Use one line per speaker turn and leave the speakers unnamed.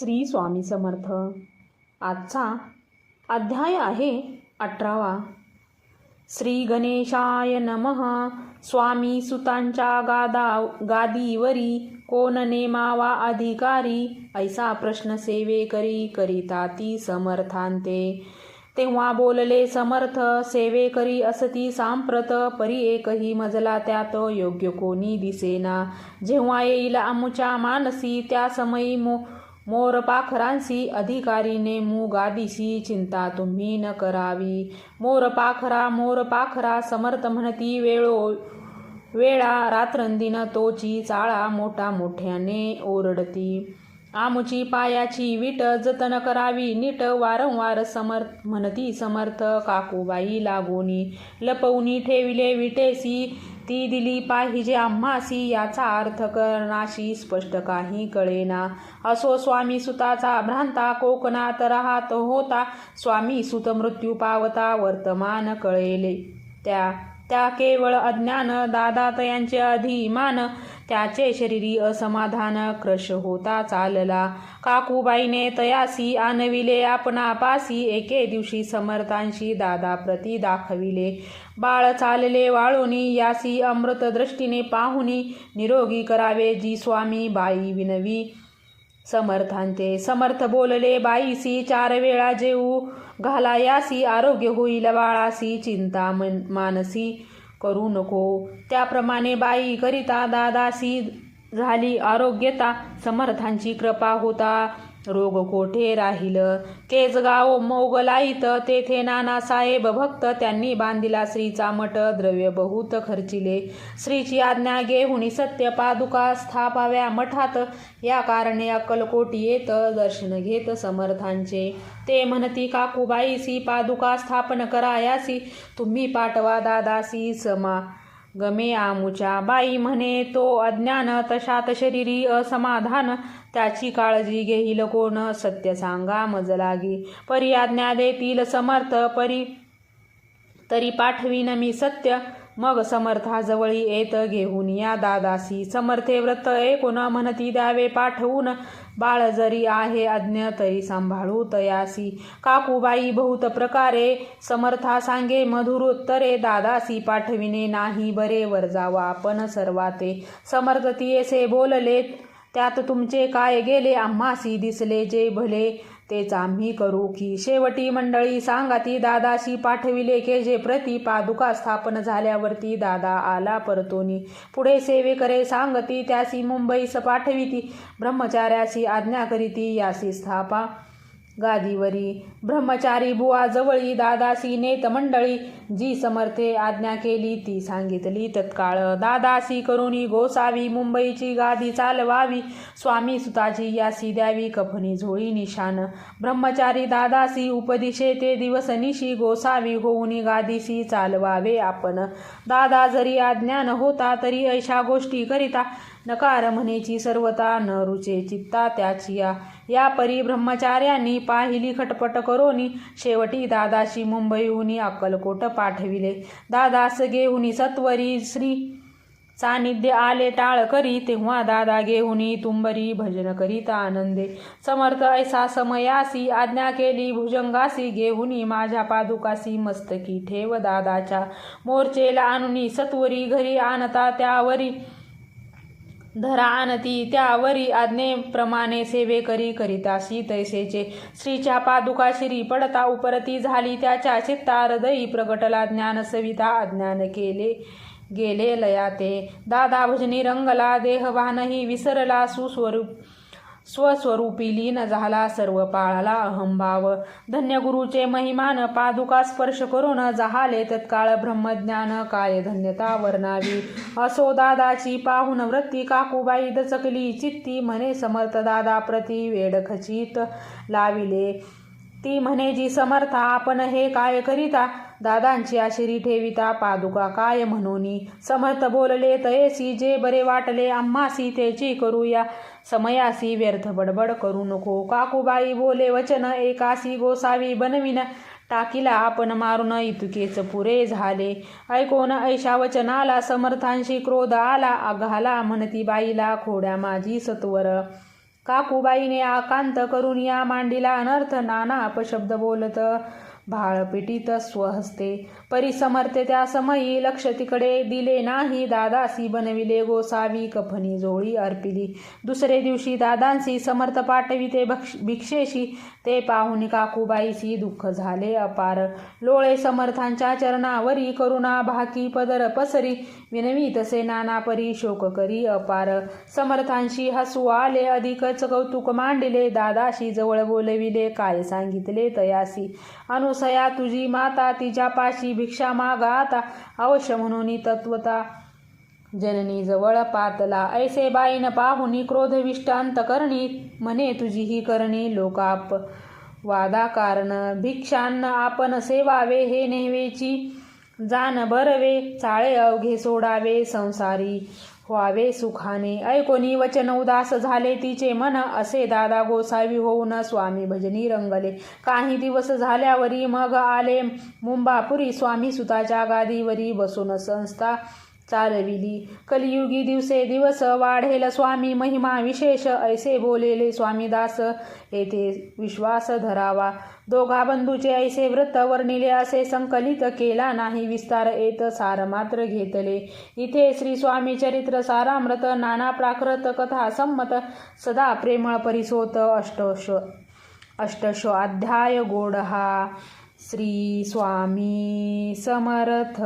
श्री स्वामी समर्थ. आजचा अध्याय आहे अठरावा. श्री गणेशाय नमः. स्वामी सुतांच्या गादा गादीवरी कोण नेमावा अधिकारी ऐसा प्रश्न सेवे करी करिता ती समर्थांते. तेव्हा बोलले समर्थ सेवे करी असती सांप्रत परी एकही मजला त्यात योग्य कोणी दिसेना. जेव्हा येईल आमुच्या मानसी त्या समयी मो मोरपाखरांसी अधिकारीने मू चिंता तुम्ही न करावी. मोरपाखरा मोरपाखरा समर्थ म्हणती वेळो वेळा रात्रंदिन तोची चाळा मोठा मोठ्याने ओरडती. आमुची पायाची विट जतन करावी नीट वारंवार समर्थ म्हणती समर्थ काकूबाई लागोनी. लपवूनी ठेविले विटेसी ती दिली पाहिजे आम्हासी याचा अर्थ करणाशी स्पष्ट काही कळेना. असो स्वामी सुताचा भ्रांता कोकणात राहत होता. स्वामी सुत मृत्यू पावता वर्तमान कळेले. त्या त्या केवळ अज्ञान दादात यांचे अधिमान त्याचे शरीरी असमाधान क्रश होता चालला. काकूबाईने तयासी आणविले आपणापासी एके दिवशी समर्थांशी दादा प्रती दाखविले. बाळ चालले वाळूनी यासी अमृत दृष्टीने पाहुनी निरोगी करावे जी स्वामी बाई विनवी. समर्थांते समर्थ बोलले बाईसी चार वेळा जेऊ. घाला यासी आरोग्य होईल बाळासी चिंता मन मानसी. करू नको. त्याप्रमाणे बाई करिता दादासी झाली आरोग्यता समर्थांची कृपा होता. रोग कोठे राहील? केजगाव मोगलाईत तेथे नानासाहेब भक्त त्यांनी बांधिला श्रीचा मठ द्रव्य बहुत खर्चिले. श्रीची आज्ञा घेऊन सत्य पादुका स्थापाव्या मठात. या कारणे अक्कलकोटी येत दर्शन घेत समर्थांचे. ते म्हणती काकूबाईसी पादुका स्थापन करायासी. तुम्ही पाठवा दादासी समा. गमे आमुच्या बाई म्हणे तो अज्ञान तशात शरीरी असमाधान. त्याची काळजी घेईल कोण? सत्य सांगा मज लागी. परी आज्ञा देतील समर्थ परी. तरी पाठवीन मी सत्य. मग समर्थाजवळी येत घेऊन या दादासी. समर्थे व्रत ऐकून म्हणती द्यावे पाठवून. बाळ जरी आहे अज्ञ तरी सांभाळू तयासी. काकूबाई बहुत प्रकारे समर्था सांगे मधुर उत्तरे दादासी पाठविणे नाही बरे वर जावा आपण सर्वाते. समर्थ तियेसे बोलले त्यात तुमचे काय गेले आम्हासी दिसले जे भले. तेच आम्ही करू की शेवटी मंडळी सांगाती दादाशी पाठविले के जे प्रति पादुका स्थापन झाल्यावरती दादा आला परतोनी. पुढे सेवेकरे सांगती त्यासी मुंबईस पाठविती. ब्रह्मचार्याशी आज्ञा करीती यासी स्थापा. गादीवरी. ब्रह्मचारी बुवा जवळी दादासी नेत मंडळी. जी समर्थे आज्ञा केली ती सांगितली तत्काळ. दादासी करुणी गोसावी मुंबईची गादी चालवावी. स्वामी सुताची यासी द्यावी कफनी झोळी निशान. ब्रह्मचारी दादासी उपदिशे ते दिवस निशी गोसावी होऊनी गादीसी चालवावे आपण. दादा जरी अज्ञान होता तरी अशा गोष्टी करिता नकार म्हणेची सर्वता न रुचे चित्ता त्याची या. परिब्रह्मचार्यांनी परी ब्रह्मचार्यांनी पाहिली खटपट करोनी. शेवटी दादाशी मुंबईहुनी अक्कलकोट पाठविले. दादास घेऊनी सत्वरी श्री सानिध्य आले टाळ करी. तेव्हा दादा घेऊनी तुंबरी भजन करीता आनंदे. समर्थ ऐसा समयासी आज्ञा केली भुजंगासी. घेऊनी माझ्या पादुकासी मस्तकी ठेव दादाच्या. मोर्चेला आणुनी सत्वरी घरी आणता त्यावरी. धरा आणती त्यावरी आज्ञेप्रमाणे सेवे करी करिताशी तैसेचे. श्रीच्या पादुका श्री पडता उपरती झाली त्याच्या चित्ता हृदयी प्रगटला ज्ञान सविता अज्ञान केले. गेले लयाते. दादा भजनी रंगला देहवानही विसरला सुस्वरूप. स्वस्वरूपी लीन झाला सर्व पाळाला अहंभाव. धन्य गुरुचे महिमान पादुका स्पर्श करून जहाले तत्काळ ब्रह्मज्ञान काय धन्यता वर्णावी. असो दादाची पाहून वृत्ती काकूबाई दचकली चित्ती म्हणे समर्थ दादा प्रति वेड खचित लाविले. ती म्हणे जी समर्था आपण हे काय करिता? दादांची आशिरी ठेविता पादुका काय म्हणूनी? समर्थ बोलले तयेसी जे बरे वाटले आम्हासी तेची करूया. समयासी व्यर्थ बडबड करू नको. काकूबाई बोले वचन एकासी गोसावी बनविन. टाकीला आपण मारून इतुकेच पुरे झाले. ऐकून ऐशा वचनाला समर्थांशी क्रोध आला. आघाला म्हणती बाईला खोड्या माझी सत्वर. काकूबाईने आकांत करून या मांडीला अनर्थ नाना अपशब्द बोलत भाळपिटीत स्वहस्ते परिसमर्थे त्या समयी लक्ष तिकडे दिले नाही. दादासी बनविले गोसावी कफनी जोळी अर्पिली. दुसरे दिवशी दादांसी समर्थ पाठविते भक्ष भिक्षेशी. ते पाहून काकूबाईशी दुःख झाले अपार. लोळे समर्थांच्या चरणावरी करुणा भाकी पदर पसरी. विनवी तसे नाना परी शोक करी अपार. समर्थांशी हसू आले अधिकच कौतुक मांडिले. दादाशी जवळ बोलविले काय सांगितले तयासी. सया तुझी माता तिच्यापाशी भिक्षा मागा आता. अवश्य म्हणून तत्वता. जननी जवळ पातला. ऐसे बाईन पाहुनी विष्टांत करणी म्हणे तुझी ही करणी लोकाप. वादा कारण भिक्षान्न आपण सेवावे हे नेहवेची जान बरवे. चाळे अवघे सोडावे संसारी. व्हावे सुखाने. ऐकोनी वचन उदास झाले तिचे मन असे दादा गोसावी होऊन स्वामी भजनी रंगले. काही दिवस झाल्यावरी मग आले मुंबापुरी स्वामी सुताच्या गादीवरी बसून संस्था चालविली. कलियुगी दिवसे दिवस वाढेल स्वामी महिमा विशेष. ऐसे बोलेले स्वामीदास येथे विश्वास धरावा. दोघा बंधूचे ऐसे व्रत वर्णिले असे संकलित केला नाही विस्तार. येत सार मात्र घेतले. इथे श्री स्वामी चरित्र सारामृत नाना प्राकृत कथा संमत सदा प्रेमळ परिसोत अष्टश अष्टशो अध्याय गोड हा श्री स्वामी समर्थ.